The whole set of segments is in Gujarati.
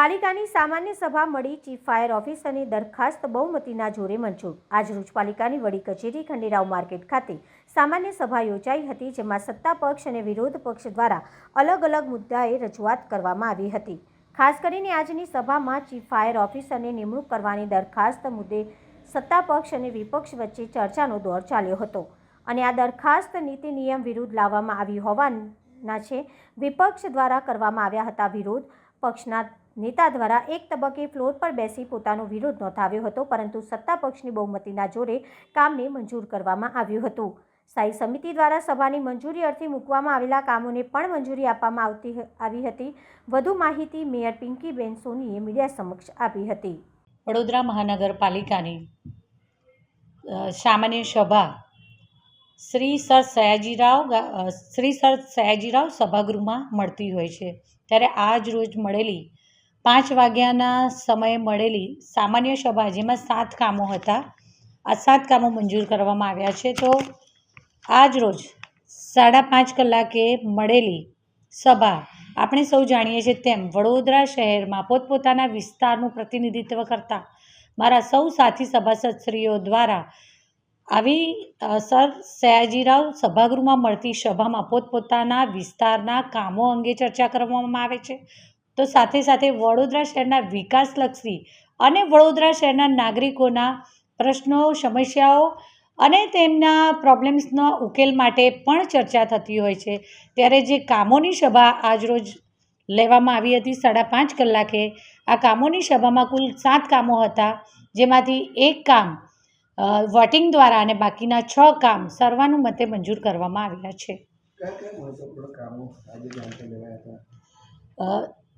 પાલિકાની સામાન્ય સભા મળી ચીફ ફાયર ઓફિસરની દરખાસ્ત બહુમતીના જોરે મંજૂર. આજરોજ પાલિકાની વડી કચેરી ખંડેરાવ માર્કેટ ખાતે સામાન્ય સભા યોજાઈ હતી, જેમાં સત્તા પક્ષ અને વિરોધ પક્ષ દ્વારા અલગ અલગ મુદ્દાએ રજૂઆત કરવામાં આવી હતી. ખાસ કરીને આજની સભામાં ચીફ ફાયર ઓફિસરની નિમણૂક કરવાની દરખાસ્ત મુદ્દે સત્તા પક્ષ અને વિપક્ષ વચ્ચે ચર્ચાનો દોર ચાલ્યો હતો. અને આ દરખાસ્ત નીતિ નિયમ વિરુદ્ધ લાવવામાં આવી હોવાના છે. વિપક્ષ દ્વારા કરવામાં આવ્યા હતા વિરોધ પક્ષના નેતા દ્વારા એક તબક્કે ફ્લોર પર બેસી પોતાનો વિરોધ નોંધાવ્યો હતો, પરંતુ સત્તા પક્ષની બહુમતીના જોરે કામને મંજૂર કરવામાં આવ્યું હતું. સ્થાયી સમિતિ દ્વારા સભાની મંજૂરી અર્થે મૂકવામાં આવેલા કામોને પણ મંજૂરી આપવામાં આવતી આવી હતી. વધુ માહિતી મેયર પિંકીબેન સોનીએ મીડિયા સમક્ષ આપી હતી. વડોદરા મહાનગરપાલિકાની સામાન્ય સભા શ્રી સર સયાજીરાવ શ્રી સર સયાજીરાવ સભાગૃહમાં મળતી હોય છે. ત્યારે આજ રોજ મળેલી પાંચ વાગ્યાના સમયે મળેલી સામાન્ય સભા, જેમાં સાત કામો હતા. આ સાત કામો મંજૂર કરવામાં આવ્યા છે. તો આજ રોજ સાડા પાંચ કલાકે મળેલી સભા, આપણે સૌ જાણીએ છીએ તેમ, વડોદરા શહેરમાં પોતપોતાના વિસ્તારનું પ્રતિનિધિત્વ કરતા મારા સૌ સાથી સભાસદશ્રીઓ દ્વારા આવી સર સયાજીરાવ સભાગૃહમાં મળતી સભામાં પોતપોતાના વિસ્તારના કામો અંગે ચર્ચા કરવામાં આવે છે. તો સાથે સાથે વડોદરા શહેરના વિકાસલક્ષી અને વડોદરા શહેરના નાગરિકોના પ્રશ્નો સમસ્યાઓ અને તેમના પ્રોબ્લેમ્સના ઉકેલ માટે પણ ચર્ચા થતી હોય છે. ત્યારે જે કામોની સભા આજરોજ લેવામાં આવી હતી સાડા પાંચ કલાકે આ કામોની સભામાં કુલ સાત કામો હતા જેમાંથી એક કામ વોટિંગ દ્વારા અને બાકીના છ કામ સર્વાનુમતે મંજૂર કરવામાં આવ્યા છે.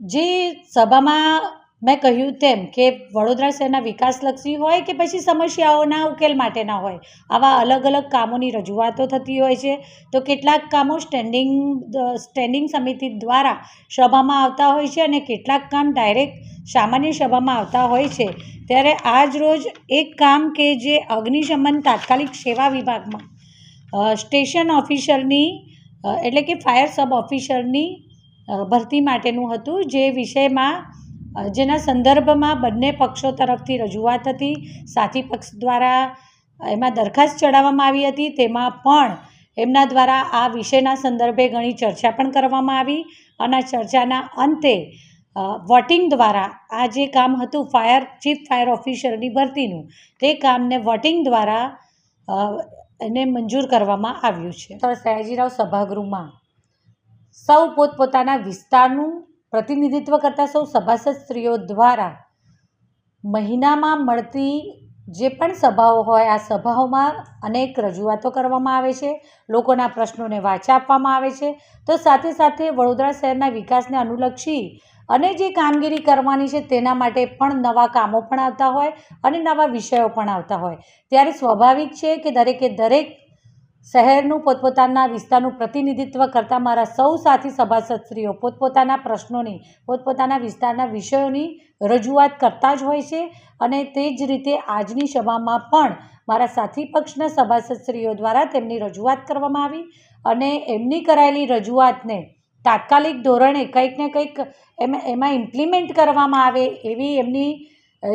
જે સભામાં મેં કહ્યું તેમ કે વડોદરા શહેરના વિકાસલક્ષી હોય કે પછી સમસ્યાઓના ઉકેલ માટેના હોય, આવા અલગ અલગ કામોની રજૂઆતો થતી હોય છે. તો કેટલાક કામો સ્ટેન્ડિંગ સ્ટેન્ડિંગ સમિતિ દ્વારા સભામાં આવતા હોય છે અને કેટલાક કામ ડાયરેક્ટ સામાન્ય સભામાં આવતા હોય છે. ત્યારે આજ રોજ એક કામ કે જે અગ્નિશમન તાત્કાલિક સેવા વિભાગમાં સ્ટેશન ઓફિસરની એટલે કે ફાયર સબ ઓફિસરની ભરતી માટેનું હતું, જે વિષયમાં જેના સંદર્ભમાં બંને પક્ષો તરફથી રજૂઆત હતી. સાથી પક્ષ દ્વારા એમાં દરખાસ્ત ચડાવવામાં આવી હતી. તેમાં પણ એમના દ્વારા આ વિષયના સંદર્ભે ઘણી ચર્ચા પણ કરવામાં આવી અને ચર્ચાના અંતે વોટિંગ દ્વારા આ જે કામ હતું, ફાયર, ચીફ ફાયર ઓફિસરની ભરતીનું, તે કામને વોટિંગ દ્વારા એને મંજૂર કરવામાં આવ્યું છે. સર, સયાજીરાવ સભાગૃહમાં સૌ પોતપોતાના વિસ્તારનું પ્રતિનિધિત્વ કરતા સૌ સભાસદ સ્ત્રીઓ દ્વારા મહિનામાં મળતી જે પણ સભાઓ હોય, આ સભાઓમાં અનેક રજૂઆતો કરવામાં આવે છે. લોકોના પ્રશ્નોને વાચા આપવામાં આવે છે. તો સાથે સાથે વડોદરા શહેરના વિકાસને અનુલક્ષી અને જે કામગીરી કરવાની છે તેના માટે પણ નવા કામો પણ આવતા હોય અને નવા વિષયો પણ આવતા હોય. ત્યારે સ્વાભાવિક છે કે દરેકે દરેક શહેરનું પોતપોતાના વિસ્તારનું પ્રતિનિધિત્વ કરતા મારા સૌ સાથી સભાસદશ્રીઓ પોતપોતાના પ્રશ્નોની, પોતપોતાના વિસ્તારના વિષયોની રજૂઆત કરતા જ હોય છે અને તે જ રીતે આજની સભામાં પણ મારા સાથી પક્ષના સભાસદશ્રીઓ દ્વારા તેમની રજૂઆત કરવામાં આવી અને એમની કરાયેલી રજૂઆતને તાત્કાલિક ધોરણે કંઈક ને કંઈક એમાં ઇમ્પ્લિમેન્ટ કરવામાં આવે એવી એમની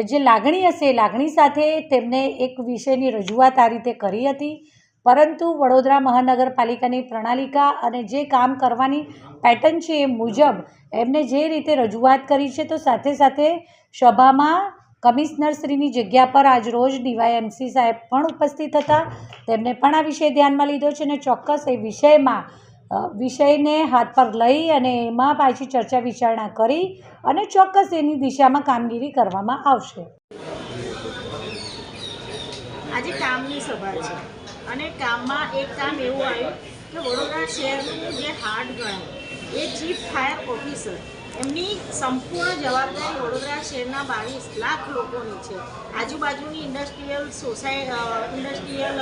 જે લાગણી હશે લાગણી સાથે તેમને એક વિષયની રજૂઆત આ રીતે કરી હતી. પરંતુ વડોદરા મહાનગરપાલિકાની પ્રણાલિકા અને જે કામ કરવાની પેટર્ન છે એ મુજબ એમને જે રીતે રજૂઆત કરી છે, તો સાથે સાથે સભામાં કમિશનરશ્રીની જગ્યા પર આજ રોજ ડીવાયએમસી સાહેબ પણ ઉપસ્થિત હતા. તેમને પણ આ વિષય ધ્યાનમાં લીધો છે અને ચોક્કસ એ વિષયમાં વિષયને હાથ પર લઈ અને એમાં પાછી ચર્ચા વિચારણા કરી અને ચોક્કસ એની દિશામાં કામગીરી કરવામાં આવશે. આજે કામની સભા છે. અને કામમાં એક કામ એવું આવ્યું કે વડોદરા શહેરનું જે હાર્ડ ગણાય એ ચીફ ફાયર ઓફિસર એમની સંપૂર્ણ જવાબદારી વડોદરા શહેરના બાવીસ લાખ લોકોની છે. આજુબાજુની ઇન્ડસ્ટ્રીયલ સોસાય ઇન્ડસ્ટ્રીયલ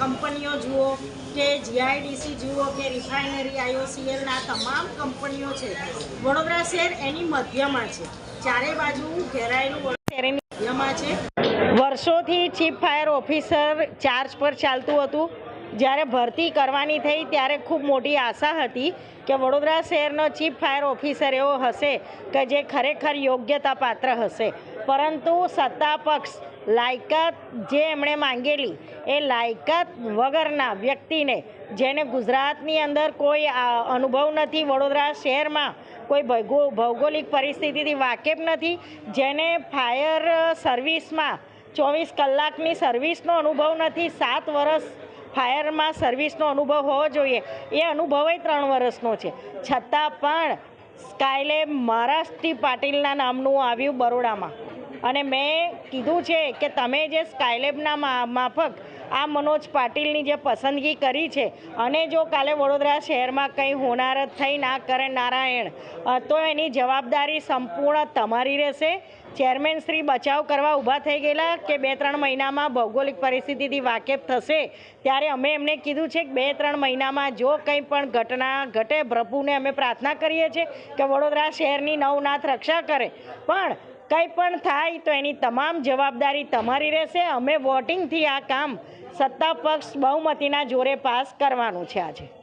કંપનીઓ જુઓ કે જીઆઈડીસી જુઓ કે રિફાઇનરી આઈઓસીએલના તમામ કંપનીઓ છે. વડોદરા શહેર એની મધ્યમાં છે. ચારે બાજુ ઘેરાયેલું શહેરની મધ્યમાં છે. વર્ષોથી ચીફ ફાયર ઓફિસર ચાર્જ પર ચાલતું હતું. જ્યારે ભરતી કરવાની થઈ ત્યારે ખૂબ મોટી આશા હતી કે વડોદરા શહેરનો ચીફ ફાયર ઓફિસર એવો હશે કે જે ખરેખર યોગ્યતા પાત્ર હશે. પરંતુ સત્તા પક્ષ લાયકાત જે એમણે માંગેલી એ લાયકાત વગરના વ્યક્તિને, જેને ગુજરાતની અંદર કોઈ અનુભવ નથી, વડોદરા શહેરમાં કોઈ ભૌગો, ભૌગોલિક પરિસ્થિતિથી વાકેફ નથી, જેને ફાયર સર્વિસમાં ચોવીસ કલાકની સર્વિસનો અનુભવ નથી. સાત વર્ષ ફાયરમાં સર્વિસનો અનુભવ હોવો જોઈએ. એ અનુભવે ત્રણ વર્ષનો છે. છતાં પણ સ્કાયલેબ મહારાષ્ટ્રી પાટીલના નામનું આવ્યું બરોડામાં. અને મેં કીધું છે કે તમે જે સ્કાયલેબના માફક આ મનોજ પાટીલની જે પસંદગી કરી છે અને જો કાલે વડોદરા શહેરમાં કંઈ હોનારત થઈ ના કરે નારાયણ તો એની જવાબદારી સંપૂર્ણ તમારી રહેશે. ચેરમેન શ્રી બચાવ કરવા ઊભા થઈ ગયેલા કે બે ત્રણ મહિનામાં ભૌગોલિક પરિસ્થિતિથી વાકેફ થશે? ત્યારે અમે એમને કીધું છે કે બે ત્રણ મહિનામાં જો કંઈ પણ ઘટના ઘટે, પ્રભુને અમે પ્રાર્થના કરીએ છીએ કે વડોદરા શહેરની નવનાથ રક્ષા કરે. પણ કંઈ પણ થાય તો એની તમામ જવાબદારી તમારી રહેશે. અમે વોટિંગથી આ કામ સત્તા પક્ષ બહુમતીના જોરે પાસ કરવાનું છે આજે.